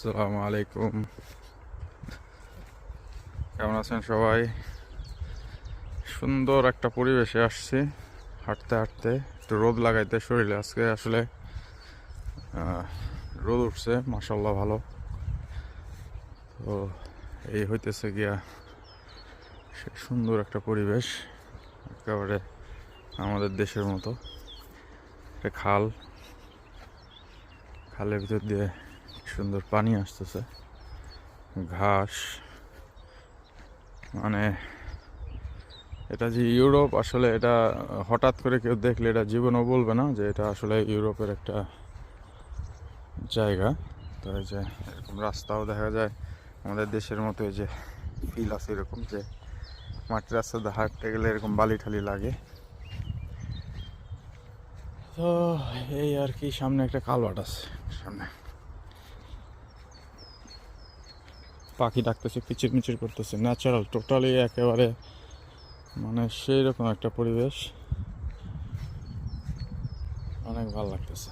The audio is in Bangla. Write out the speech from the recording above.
আসসালামু আলাইকুম। কেমন আছেন সবাই? সুন্দর একটা পরিবেশে আসছি, হাঁটতে হাঁটতে। একটু রোদ লাগাইতে শরীরে আজকে আসলে রোদ উঠছে মাসাল্লাহ ভালো। তো এই হইতেছে গিয়া সে সুন্দর একটা পরিবেশ, একেবারে আমাদের দেশের মতো। একটা খাল, খালের ভিতর দিয়ে সুন্দর পানি আসতেছে। ঘাস মানে এটা যে ইউরোপ, আসলে এটা হঠাৎ করে কেউ দেখলে এটা জীবনও বলবে না যে এটা আসলে ইউরোপের একটা জায়গা। তো এই যে এরকম রাস্তাও দেখা যায়, আমাদের দেশের মতো এই যে ফিল আছে এরকম যে মাটির রাস্তাতে হাঁটতে গেলে এরকম বালি ঠালি লাগে। তো এই আর কি, সামনে একটা কালভার্ট আছে সামনে। পাখি ডাকতেছে কিচির মিচির করতেছে ন্যাচারাল টোটালি একেবারে মানে সেই রকম একটা পরিবেশ। অনেক ভালো লাগতেছে।